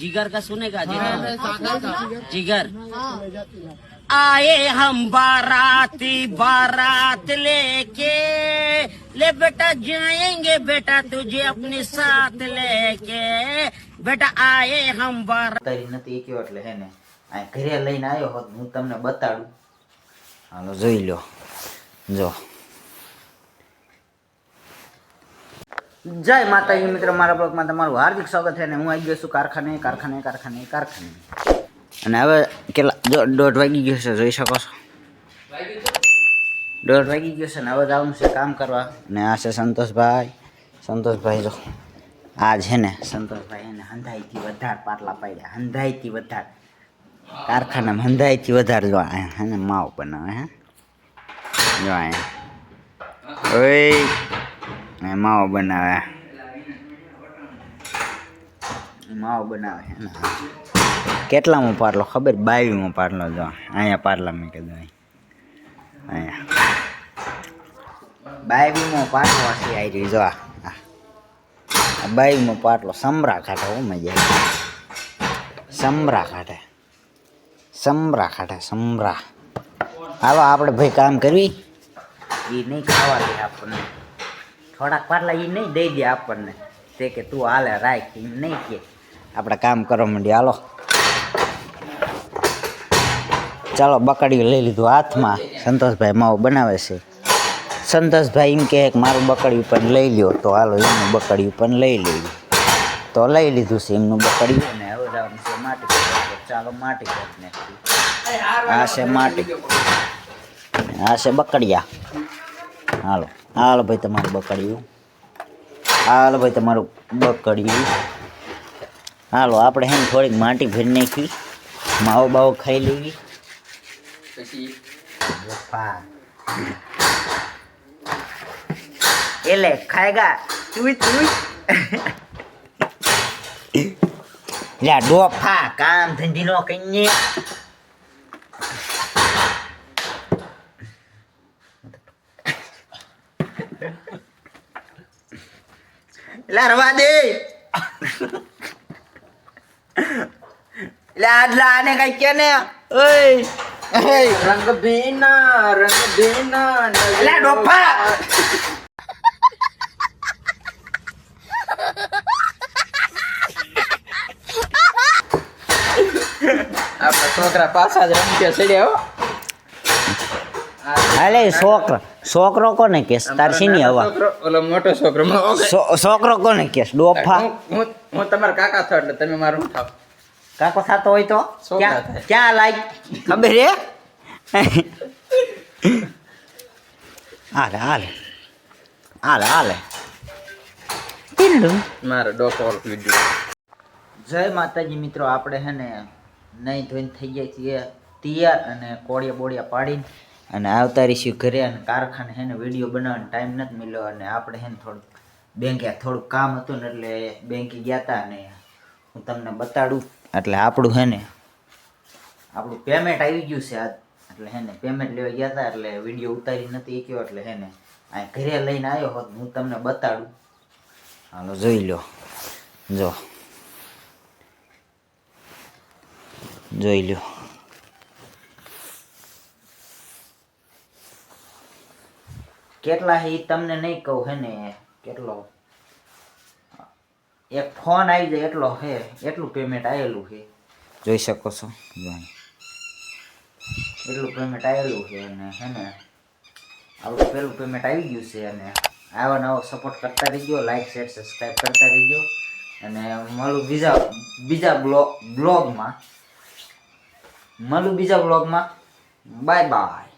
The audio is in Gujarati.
जिगर का सुनेगा जिगर जिगर आए हम बाराती बारात लेके ले बेटा जाएंगे बेटा तुझे अपने साथ लेके बेटा आए हम बारात તારી નથી એક્યો એટલે હે ને આ ઘરે લઈને આવ્યો હોત હું તમને બતાડું હાલો જોઈ લો જો જય માતાજી મિત્ર, મારા બ્લોગમાં તમારું હાર્દિક સ્વાગત છે ને હું આવી ગયો છું કારખાને કારખાને કારખાને કારખાને. અને હવે કેટલા જો દોઢ વાગી ગયો છે, જોઈ શકો છો. દોઢ વાગી ગયો છે ને હવે જવાનું છે કામ કરવા. અને આ છે સંતોષભાઈ. સંતોષભાઈ જો, આ છે ને, સંતોષભાઈ એને હંધાઈથી વધારે પાટલા પાડ્યા, હંધાઈથી વધારે. કારખાનામાં હંધાઈથી વધારે જો હે ને માવ બનાવે, હે. જો અહીંયા ઓય. માવો બનાવે. માવો બનાવે કેટલામો પાટલો ખબર બાવીમાં પાટલો જો. અહીંયા પાર્લા મેં કીધું અહીં. અહીંયા. બાવીમો પાટલો છે આવી જો. આ પાટલો સમરા કાઢે હો, મજા. સમરા કાઢે સમરા કાઢે સમરા આપણે ભાઈ કામ કરવી? એ નહીં ખાવા દે આપણને. થોડાક પાટલા એ નહીં દઈ દે આપણને. તે કે તું હાલે રાખ એમ નહીં કે. આપણે કામ કરવા માંડીએ. હાલો. ચાલો બકડીયું લઈ લીધું હાથમાં. સંતોષભાઈ માવો બનાવે છે. સંતોષભાઈ એમ કે મારું બકડિયું પણ લઈ લ્યો. તો હાલો, એમનું બકડિયું પણ લઈ લેવું તો લઈ લીધું છે એમનું બકડિયું અને હવે જવાનું છે માટી ચાલો, માટી કરી નાખીએ આ છે માટી. આ છે બકડિયા હાલો. હાલો ભાઈ તમારું બકડ્યું હાલ ભાઈ તમારું બકડ્યું હાલો આપણે હેમ થોડીક માટી ભરી નાખી. માવો બાવો ખાઈ લેવી. એટલે ખાયગા. તું લ્યા ડોફા કામ ધંધી નો કઈ લા રવા દે. એટલે આટલા આને કઈ કે ને? ઓય. રંગ બેના રંગ બેના લા ડોફા. આપણા છોકરા પાછા જ રમતે ચડ્યા હો. અલે છોકરો. છોકરો કોને કેસ તાર શીની હવા? છોકરો? ઓલો મોટો છોકરો. છોકરો કોને કેસ ડોફા? હું તમારા કાકા છો એટલે તમે મારું થાવ કાકો થતો હોય તો? ક્યાં. ક્યાં લાઈક ખબર હે? હાલે હાલે. હાલે હાલે. મારો ડોકો વીડિયો જય માતાજી મિત્રો આપણે હે ને નહીં ધોઈને થઈ જાય છીએ. તૈયાર અને કોળિયા બોળિયા પાડીને અને આવતા રહીશું ઘરે અને કારખાને હે ને વીડિયો બનાવવાનો ટાઈમ નથી મળ્યો અને આપણે હે ને થોડુંક બેંકે થોડુંક કામ હતું ને એટલે બેંકે ગયા હતા અને હું તમને બતાડું. એટલે આપણું હે ને, આપણું પેમેન્ટ આવી ગયું છે આજ. એટલે હે ને પેમેન્ટ લેવા ગયા હતા એટલે વીડિયો ઉતારી નથી શક્યો એટલે હે ને આ ઘરે લઈને આવ્યો હોત હું તમને બતાડું. હાલો, જોઈ લો. જો. જોઈ લ્યો કેટલા હે ઈ તમને નહીં કહું હે ને કેટલો? એક ફોન આવી જાય એટલો હે એટલું પેમેન્ટ આવેલું છે જોઈ શકો છો જો અહીં. એટલું પેમેન્ટ આવેલું છે અને હે ને આપણું પેલું પેમેન્ટ આવી ગયું છે અને આવા નવો સપોર્ટ કરતા રહીજો લાઈક શેર સબસ્ક્રાઈબ કરતા રહીજો. અને મળું બીજા બીજા બ્લોગ બ્લોગમાં. મળું બીજા બ્લોગમાં. Bye bye